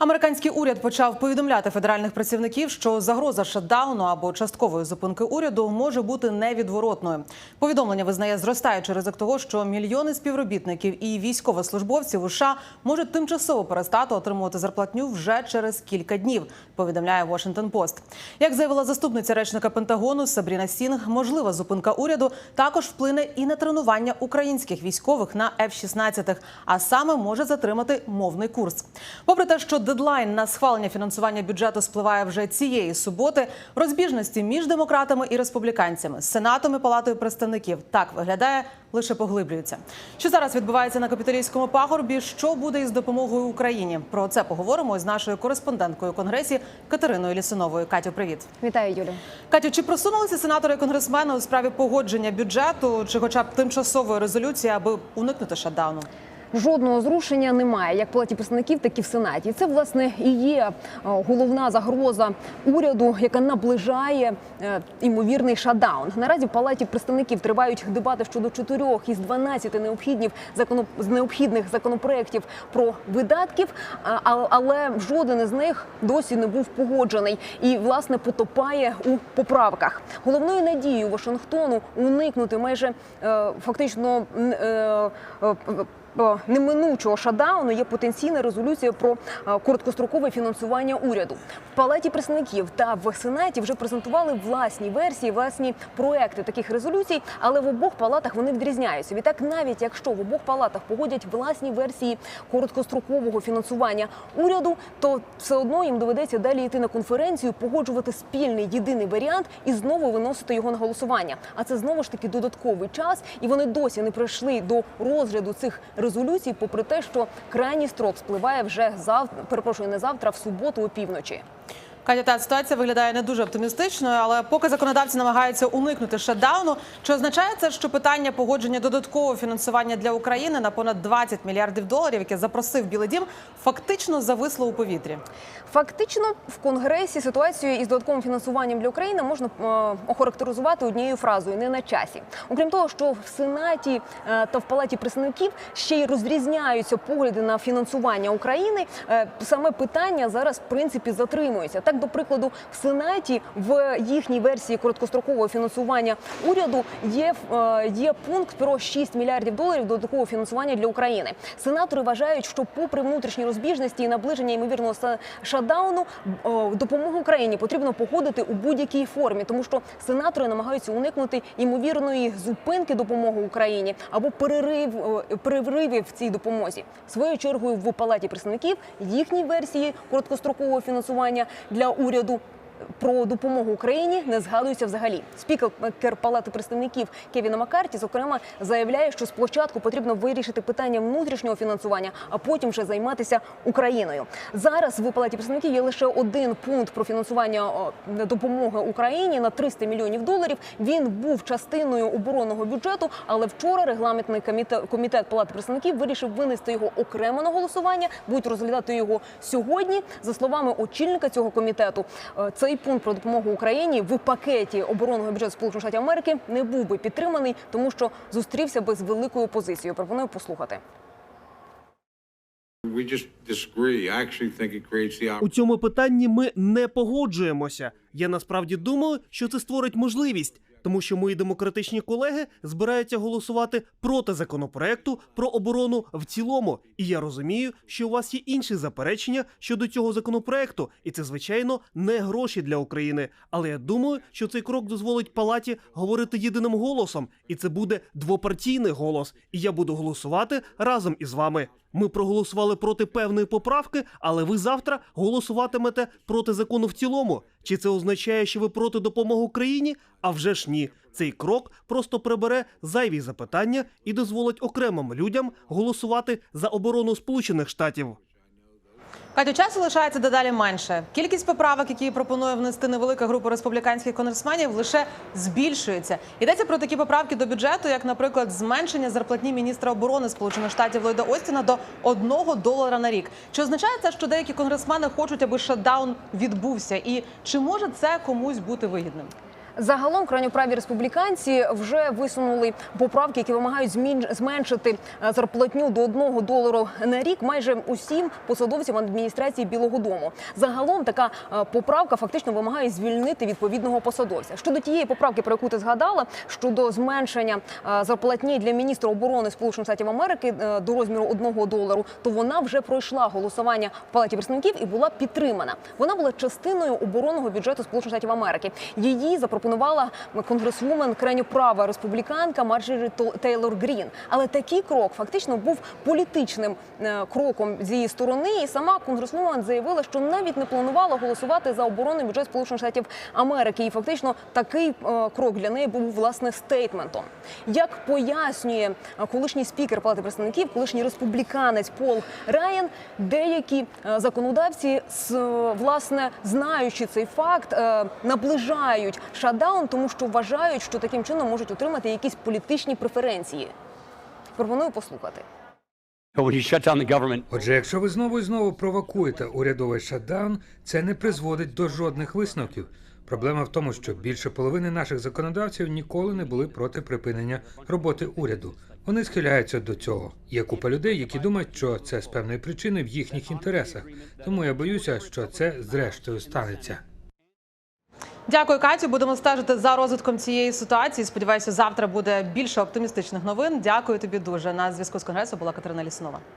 Американський уряд почав повідомляти федеральних працівників, що загроза шатдауну або часткової зупинки уряду може бути невідворотною. Повідомлення визнає зростаючий ризик того, що мільйони співробітників і військовослужбовців США можуть тимчасово перестати отримувати зарплатню вже через кілька днів. Повідомляє Washington Post. Як заявила заступниця речника Пентагону Сабріна Сінг, можлива зупинка уряду також вплине і на тренування українських військових на F-16, а саме може затримати мовний курс. Попри те, що дедлайн на схвалення фінансування бюджету спливає вже цієї суботи, розбіжності між демократами і республіканцями, сенатом і палатою представників так виглядає лише поглиблюються. Що зараз відбувається на капіталійському пагорбі? Що буде із допомогою Україні? Про це поговоримо з нашою кореспонденткою конгресі Катериною Лісуновою. Катю, привіт. Вітаю, Юлю. Катю, чи просунулися сенатори і конгресмени у справі погодження бюджету чи, хоча б тимчасової резолюції, аби уникнути шатдауну? Жодного зрушення немає, як в палаті представників, так і в сенаті. Це власне і є е, головна загроза уряду, яка наближає е, імовірний шатдаун. Наразі в палаті представників тривають дебати щодо чотирьох із 12 необхідних необхідних законопроєктів про видатків, але жоден із них досі не був погоджений і власне потопає у поправках. Головною надією Вашингтону уникнути майже е, фактично е, е, е, неминучого шатдауну є потенційна резолюція про е, короткострокове фінансування уряду. В палаті представників та в сенаті вже презентували власні версії, власні проекти таких резолюцій, але в обох палатах вони відрізняються. Відтак, навіть якщо в обох палатах погодять власні версії короткострокового фінансування уряду, то все одно їм доведеться далі йти на конференцію, погоджувати спільний єдиний варіант і знову виносити його на голосування. А це знову ж таки додатковий час, і вони досі не прийшли до розгляду цих резолюцій, попри те, що крайній строк спливає вже завтра. Перепрошую, не завтра, в суботу опівночі. Катя, та ситуація виглядає не дуже оптимістичною, але поки законодавці намагаються уникнути шатдауну, чи означає це, що питання погодження додаткового фінансування для України на понад 20 мільярдів доларів, яке запросив Білий Дім, фактично зависло у повітрі? Фактично в конгресі ситуацію із додатковим фінансуванням для України можна е, охарактеризувати однією фразою не на часі. Окрім того, що в сенаті е, та в палаті представників ще й розрізняються погляди на фінансування України. е, саме питання зараз в принципі затримується. Так, до прикладу, в сенаті в їхній версії короткострокового фінансування уряду є, е, є пункт про 6 мільярдів доларів додаткового фінансування для України. Сенатори вважають, що попри внутрішні розбіжності і наближення ймовірного шатдауну, допомогу Україні потрібно походити у будь-якій формі, тому що сенатори намагаються уникнути ймовірної зупинки допомоги Україні або перерив переривів в цій допомозі. Своєю чергою в палаті представників їхні версії короткострокового фінансування для уряду. Про допомогу Україні не згадується взагалі. Спікер Палати представників Кевіна Маккарті, зокрема, заявляє, що спочатку потрібно вирішити питання внутрішнього фінансування, а потім вже займатися Україною. Зараз в Палаті представників є лише один пункт про фінансування допомоги Україні на 300 мільйонів доларів. Він був частиною оборонного бюджету, але вчора регламентний комітет, комітет Палати представників вирішив винести його окремо на голосування. Будуть розглядати його сьогодні. За словами очільника цього комітету, е, цей пункт про допомогу Україні в пакеті оборонного бюджету Сполучених Штатів Америки не був би підтриманий, тому що зустрівся би з великою позицією. Пропоную послухати. У цьому питанні ми не погоджуємося. Я насправді думаю, що це створить можливість, тому що мої демократичні колеги збираються голосувати проти законопроекту про оборону в цілому. І я розумію, що у вас є інші заперечення щодо цього законопроекту, і це звичайно не гроші для України. Але я думаю, що цей крок дозволить палаті говорити єдиним голосом, і це буде двопартійний голос. І я буду голосувати разом із вами. Ми проголосували проти певної поправки, але ви завтра голосуватимете проти закону в цілому. Чи це означає, що ви проти допомоги Україні? А вже ж ні. Цей крок просто прибере зайві запитання і дозволить окремим людям голосувати за оборону Сполучених Штатів. Катю, часу лишається дедалі менше. Кількість поправок, які пропонує внести невелика група республіканських конгресменів, лише збільшується. Йдеться про такі поправки до бюджету, як, наприклад, зменшення зарплатні міністра оборони Сполучених Штатів Ллойда Остіна до 1 долара на рік. Чи означає це, що деякі конгресмени хочуть, аби шатдаун відбувся? І чи може це комусь бути вигідним? Загалом крайньоправі республіканці вже висунули поправки, які вимагають змін- зменшити е, зарплатню до 1 долару на рік майже усім посадовцям адміністрації Білого Дому. Загалом така е, поправка фактично вимагає звільнити відповідного посадовця. Щодо тієї поправки, про яку ти згадала, щодо зменшення е, зарплатні для міністра оборони Сполучених Штатів Америки до розміру 1 долару, то вона вже пройшла голосування в палаті представників і була підтримана. Вона була частиною оборонного бюджету Сполучених Штатів Америки. Її запропонувала конгресвумен крайньоправа республіканка Марджорі Тейлор Грін. Але такий крок фактично був політичним е, кроком з її сторони. І сама конгресвумен заявила, що навіть не планувала голосувати за оборонний бюджет Сполучених Штатів Америки. І фактично такий е, крок для неї був власне стейтментом. Як пояснює е, колишній спікер Палати представників, колишній республіканець Пол Райан, деякі законодавці з власне знаючи цей факт, наближають шатдаун, тому що вважають, що таким чином можуть отримати якісь політичні преференції. Пропоную послухати. Отже, якщо ви знову і знову провокуєте урядовий шатдаун, це не призводить до жодних висновків. Проблема в тому, що більше половини наших законодавців ніколи не були проти припинення роботи уряду. Вони схиляються до цього. Є купа людей, які думають, що це з певної причини в їхніх інтересах. Тому я боюся, що це зрештою станеться. Дякую, Катю. Будемо стежити за розвитком цієї ситуації. Сподіваюся, завтра буде більше оптимістичних новин. Дякую тобі дуже. На зв'язку з конгресу була Катерина Лісунова.